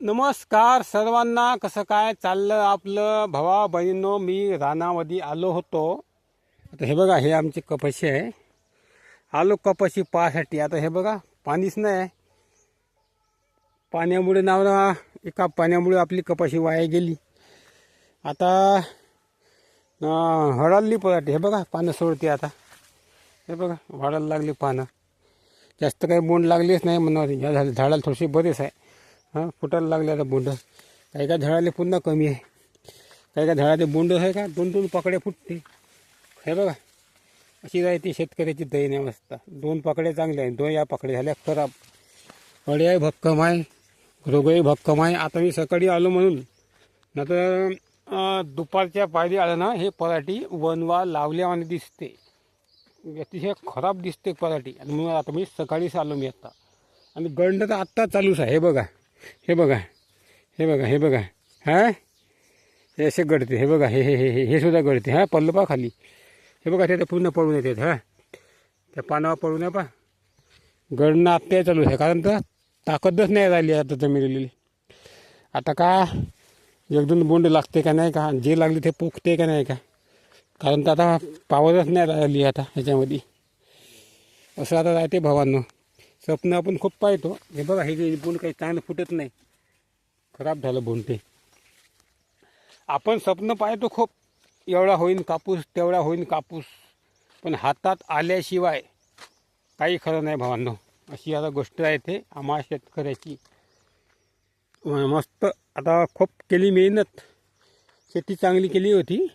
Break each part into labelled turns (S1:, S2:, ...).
S1: नमस्कार सर्वांना. कसं काय चाललं आपलं? भावा बहिणीनो मी रानामध्ये आलो होतो. आता हे बघा हे आमची कपाशी आहे. आलो कपाशी पाहासाठी. आता हे बघा पाणीच नाही. आहे पाण्यामुळे नाव ना एका पाण्यामुळे आपली कपाशी वाया गेली. आता हळदली हळाली पराठी हे बघा पानं सोडते आता. हे बघा वाढायला लागली पानं. जास्त काही बोंड लागलीच नाही म्हणून या झाडाला थोडीशी बरेच आहे. हां फुटायला लागले आता बोंड. काही काय झाडाले पुन्हा कमी आहे. काही काय झाडाचे बोंड आहे का? दोन दोन पकड्या फुटते. हे बघा. अशी राहते शेतकऱ्याची दयनीय अवस्था. दोन पकड्या चांगल्या आहेत. दोन या पकड्या झाल्या खराब. अड्याही भक्कम आहे. रोगही भक्कम आहे. आता मी सकाळी आलो म्हणून. नंतर दुपारच्या पायरी आलं ना हे पराठी वनवा लावल्यावाने दिसते. अतिशय खराब दिसते पराठी. आणि म्हणून आता मी सकाळीच आलो मी आता. आणि गंड तर आत्ता चालूच आहे. हे बघा. हे बघा हे बघा हे बघा. हां? हे असे गळते हे बघा हे हे हे हे सुद्धा गळते. हां पडलं पा खाली. हे बघा ते पूर्ण पळून येते हां. त्या पानावर पळून आहे पा गळणं आत्ता चालू आहे कारण तर ताकदच नाही राहिली आता जमिनीली आता का एक दोन बोंड लागते का नाही का? जे लागले ते पोखते का नाही का? कारण तर आता पावरच नाही राहिली आता ह्याच्यामध्ये. असं आता राहते भावांनो. स्वप्न आपण खूप पाहतो. हे बघा हे जे बोंड काही चांगलं फुटत नाही. खराब झालं बोंड ते. आपण स्वप्न पाहतो खूप. एवढा होईन कापूस तेवढा होईन कापूस. पण हातात आल्याशिवाय काही खरं नाही भावांनो. अशी आता गोष्ट आहे ते. आम्हा शेतकऱ्याची. म- मस्त. आता खूप केली मेहनत. शेती चांगली केली होती.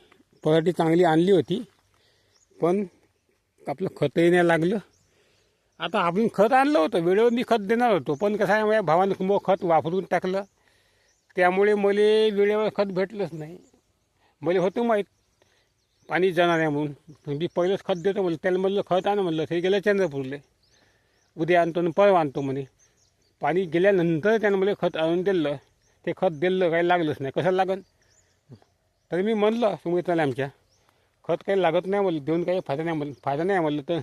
S1: पराठी चांगली आणली होती. पण आपलं खतही नाही लागलं. आता आपण खत आणलं होतं वेळेवर मी खत देणार होतो पण कसं आहे माझ्या भावानं मग खत वापरून टाकलं. त्यामुळे मला वेळेवर खत भेटलंच नाही. मला होतं माहीत पाणी जाणार आहे म्हणून. मी पहिलंच खत देतो म्हणलं त्याला म्हणलं खत आणं म्हणलं ते गेलं चंद्रपूरले. उद्या आणतो आणि परवा आणतो म्हणे. पाणी गेल्यानंतर त्यानं मला खत आणून दिलं. ते खत दिलं काही लागलंच नाही. कसं लागन? तरी मी म्हणलं सुमित्राला आमच्या खत काही लागत नाही म्हणलं देऊन काही फायदा नाही म्हणलं फायदा नाही म्हणलं तर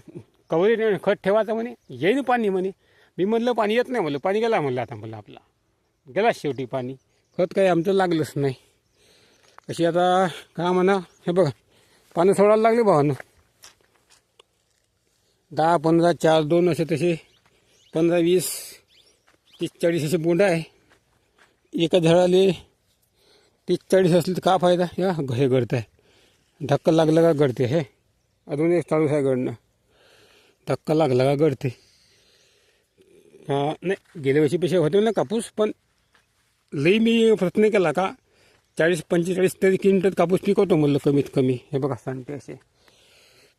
S1: कवरी नाही खत ठेवायचं म्हणे येईन पाणी म्हणे. मी म्हणलं पाणी येत नाही म्हणलं पाणी गेला म्हणलं आता म्हणलं आपला. गेला शेवटी पाणी. खत काही आमचं लागलंच नाही. अशी आता का म्हणा हे बघा पाणी सोडायला लागले भावानं. दहा पंधरा चार दोन असे तसे पंधरा वीस तीस चाळीस असे बोंड आहे. एका झाडाले तीस चाळीस असले तर का फायदा? या हे घडत आहे धक्का लागला का घडते हे. अजून एक चालूच आहे घडणं. धक्का लागला का गळते हां नाही गेल्या वर्षीपेक्षा होते ना कापूस पण लई मी प्रयत्न केला का चाळीस पंचेचाळीस तरी क्विंटल कापूस पिकवतो म्हणलं कमीत कमी. हे बघा सांगते असे.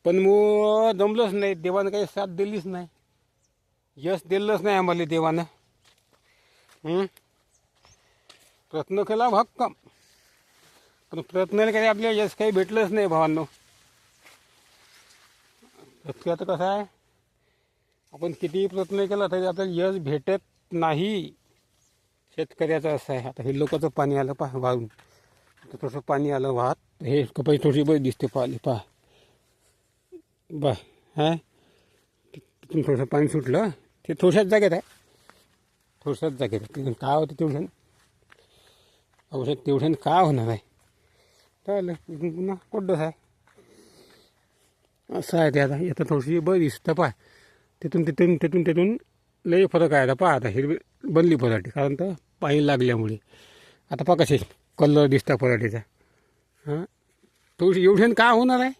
S1: पण मग जमलंच नाही. देवानं काही साथ दिलीच नाही. यश दिलंच नाही आम्हाला देवानं. प्रयत्न केला भक्कम. पण प्रयत्नाने काही आपल्याला यश काही भेटलंच नाही भावांनो. प्रत्येक आता कसं आहे? आपण कितीही प्रयत्न केला तरी आता यश भेटत नाही शेतकऱ्याचं असं आहे. आता हे लोकांचं पाणी आलं पहा वाहून. थोडंसं पाणी आलं वाहत. हे कपाई थोडी बरी दिसते पाहिले पहा. बा हां? तिथून थोडंसं पाणी सुटलं. ते थोडशाच जागेत आहे. थोडशाच जागेत आहे. तिथून काय होतं तेवढ्यानं औषध तेवढ्यानं काय होणार आहे? चालेल तिथून पुन्हा कोड्डच आहे. असं आहे ते आता. येतं थोडीशी बरी दिसतं पहा. तिथून तिथून तिथून तिथून लई फरक आहे आता पहा आता हिरवी बनली पराठी कारण तर पाणी लागल्यामुळे. आता पहा कसे कलर दिसता पराठीचा. हां? थोडीशी एवढ्यानं काय होणार आहे?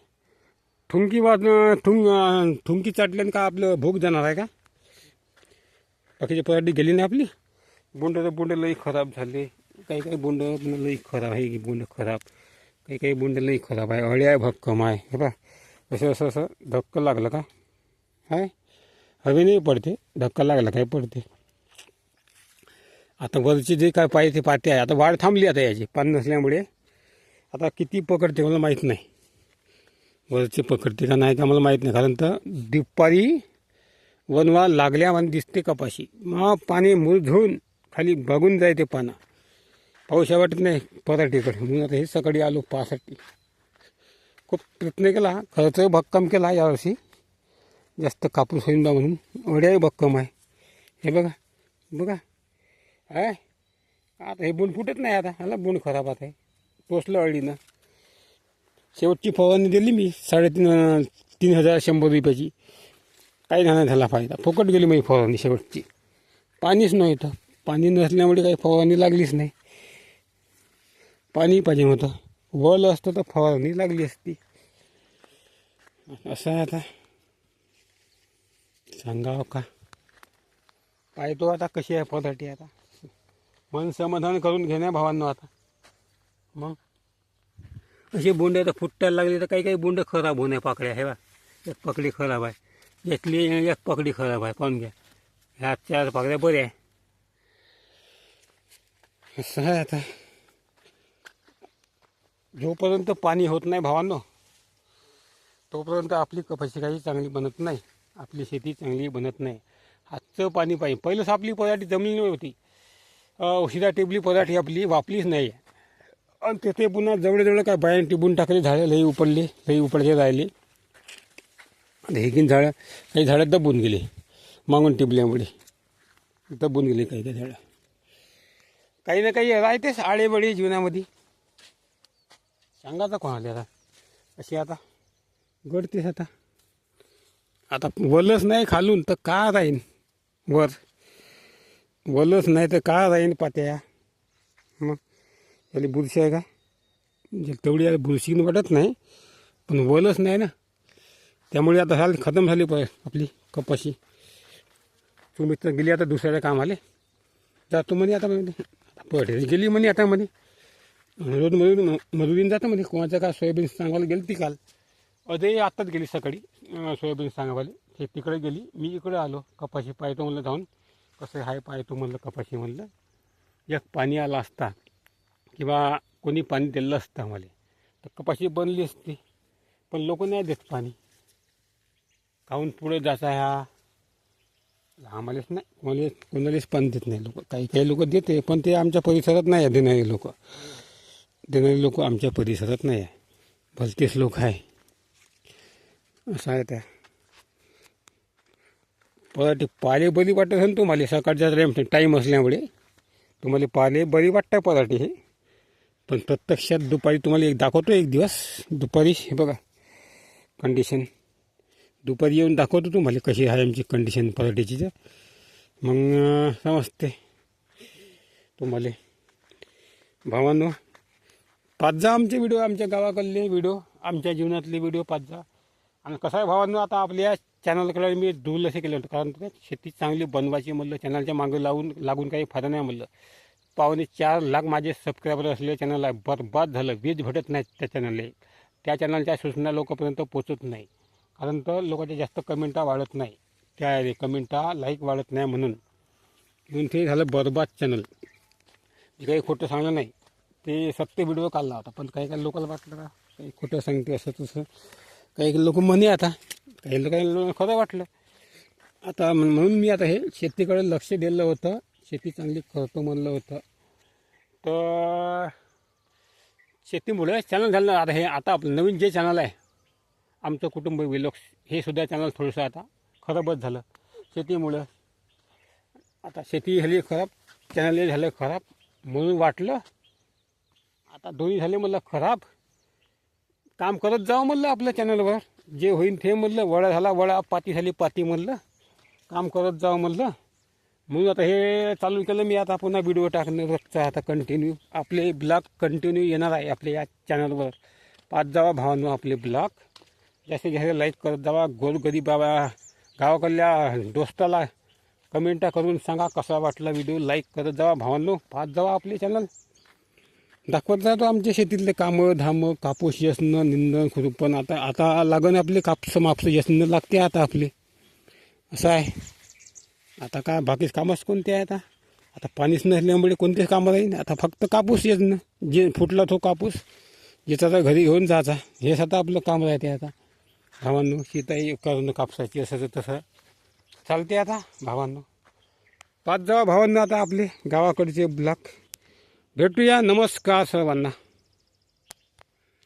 S1: ठुमकी वाज ठुंग ठुमकी चाटल्यानं का आपलं भूक जाणार आहे का? बाकीची पराठी गेली नाही आपली? बोंड तर बोंड लई खराब झाले. काही काही बोंड लई खराब आहे की बोंड खराब. काही काही बोंड लई खराब आहे. अळ्या भक्कम आहे. हे बा असं असं असं धक्क लागलं का? हाय? हवे नाही पडते धक्का लागला काय पडते? आता वरची जे काय पाहिजे ते पाते आहे आता वाढ थांबली आता याची पान नसल्यामुळे. आता किती पकडते मला माहीत नाही. वरची पकडते का नाही का मला माहीत नाही कारण तर दुपारी वनवा लागल्यावर दिसते कपाशी. मग पाणी मुरझून खाली बघून जायते पानं. पाऊस वाटत नाही पराठीकडे. म्हणून आता हे सकाळी आलो पासाठी खूप प्रयत्न केला खर्च भक्कम केला यावर्षी. जास्त कापूस होईन बा म्हणून. वड्याही भक्कम आहे. हे बघा बघा. आहे आता हे बोंड फुटत नाही आता. ह्याला बोंड खराब आता आहे टोचलं अळीनं शेवटची फवारणी दिली मी साडेतीन तीन हजार शंभर रुपयाची. काही नाही झाला फायदा. फुकट गेली माझी फवारणी शेवटची. पाणीच नव्हतं पाणी नसल्यामुळे काही फवारणी लागलीच नाही. पाणी पाहिजे होतं. वल असतं तर फवारणी लागली असती. असं आहे आता. सांगावं का? पाहतो आता कशी आहे पदाटी आता? मन समाधान करून घेण्या भावांनो आता. मग? असे बोंड आता फुटायला लागले तर काही काही बोंड खराब होणे पाकड्या हे बा एक पकडी खराब आहे. यातली एक पकडी खराब आहे. पाहून घ्या. ह्या चार पाकड्या बऱ्या आहे. असं आहे आता? जोपर्यंत पाणी होत नाही भावांनो तोपर्यंत आपली कपाशी काही चांगली बनत नाही. आपली शेती चांगली बनत नाही. हातचं पाणी पाहिजे. पहिलंच आपली पराठी जमली होती. औषधा टिबली पराठी आपली वापलीच नाही. आणि तिथे पुन्हा जवळजवळ काय बायाने टिबून टाकले झाडं लई उपडले लई उपडले राहिले. आणि हे झाडं काही झाडं दबून गेले. मागून टिबल्यामुळे दबून गेले काही काही झाडं. काही ना काही राहतेच आळेबळे जीवनामध्ये. सांगायचं कोणाला आता. अशी आता. गडतेस आता. आता वलच नाही खालून तर का राहीन? वर. वलच नाही तर का राहीन पात्या? मग? याला बुरशी आहे का? म्हणजे तेवढी याला बुरशी वाटत नाही पण वलच नाही ना. त्यामुळे आता झाली खतम झाली प आपली कपाशी. तुम्ही तर गेली आता दुसऱ्या कामाले. जातो म्हणे आता म्हणे. पडे गेली म्हणे आता म्हणे. रोज मजुरी मजुरीने जातं म्हणे. कोणाचं का सोयाबीन सांगायला गेली ती काल? अजय आत्ताच गेली सकाळी. सोयाबीन सांगावाले ते तिकडे गेली. मी इकडे आलो. कपाशी पाहतो म्हणलं जाऊन. कसं आहे पाहतो म्हणलं कपाशी म्हणलं. एक पाणी आलं असता किंवा कोणी पाणी दिलं असतं आम्हाला. तर कपाशी बनली असती. पण लोक नाही देत पाणी. काहून पुढे जायचा ह्या आम्हालाच नाही. कोणाला कोणालाच पाणी देत नाही लोक. काही काही लोक देते पण ते आमच्या परिसरात नाही आहे. देणारे लोक. देणारे लोक आमच्या परिसरात नाही आहे. भलतेच लोक आहे. असं आहे त्या पराठी पाले बरी वाटत ना तुम्हाला सकाळच्या टाईम असल्यामुळे. तुम्हाला पाले बरी वाटतं पराठी हे. पण प्रत्यक्षात दुपारी तुम्हाला एक दाखवतो एक दिवस दुपारी हे बघा कंडिशन दुपारी येऊन दाखवतो तुम्हाला कशी आहे आमची कंडिशन पराठीची तर. मग समजते. तुम्हाला. भावांनो पाच जा आमचे व्हिडिओ आमच्या गावाकडले व्हिडिओ आमच्या जीवनातले व्हिडिओ पाच जा. आणि कसं आहे भावांनो आता आपल्या चॅनलकडे मी दुर्लक्ष केलं होतं. कारण शेती चांगली बनवायची म्हणलं चॅनलच्या मागे लावून लागून काही फायदा नाही म्हणलं. पावणे चार लाख माझे सबस्क्रायबर असलेले चॅनल आहे. बरबाद झालं. वीज भेटत नाही त्या चॅनलला त्या चॅनलच्या सूचना लोकांपर्यंत पोचत नाही. कारण तर लोकांच्या जास्त कमेंटा वाढत नाही. त्या कमेंटा लाईक वाढत नाही म्हणून. म्हणून ते झालं बरबाद चॅनल मी काही खोटं सांगलं नाही. ते सत्य व्हिडिओ काढला होता. पण काही काही लोकांना वाटलं का? काही खोटं सांगते असं तसं. काही लोक म्हणे आता काही लोकांना खरं वाटलं. आता म्हणून मी आता हे शेतीकडे लक्ष दिलं होतं. शेती चांगली करतो म्हणलं होतं. तर शेतीमुळे चॅनल झालं. आता हे आता आपलं नवीन जे चॅनल आहे आमचं कुटुंब विलोक्स हे सुद्धा चॅनल थोडंसं आता खराबच झालं. शेतीमुळं आता शेती झाली खराब चॅनलही झालं खराब म्हणून वाटलं. आता दोन्ही झाले मला खराब. काम करत जावं म्हणलं आपल्या चॅनलवर जे होईन ते म्हणलं वडा झाला वडा पाती झाली पाती म्हणलं. काम करत जावं म्हणलं. म्हणून आता हे चालू केलं मी आता पुन्हा व्हिडिओ टाकणं रोजचा आता कंटिन्यू आपले ब्लॉग कंटिन्यू येणार आहे आपल्या या चॅनलवर पाच जावा भावांनो आपले ब्लॉग जास्तीत जास्त लाईक करत जावा. गोरगरीब बाबा गावाकडल्या दोस्ताला कमेंटा करून सांगा कसा वाटला व्हिडिओ लाईक करत जावा भावांनो. पाच जावा आपले चॅनल दाखवत जातो आमच्या शेतीतले कामं धामं कापूस यसणं निंदण खुरपण. आता आता लागण आपले कापूस मापस यसणं लागते आता आपले. असं आहे. आता काय बाकीच कामच कोणते आहे आता? आता पाणीच नसल्यामुळे कोणतेच कामं राहील आता फक्त कापूस येणं जे फुटला तो कापूस ज्याचा घरी घेऊन जायचा. हेच आता आपलं काम राहते आता. भावांनो शेताई करणं कापसाची असं तसं चालते आता भावांनो. पाच जावा भावांना आता आपले गावाकडचे ब्लॉक. भेटूया. नमस्कार सर्वांना.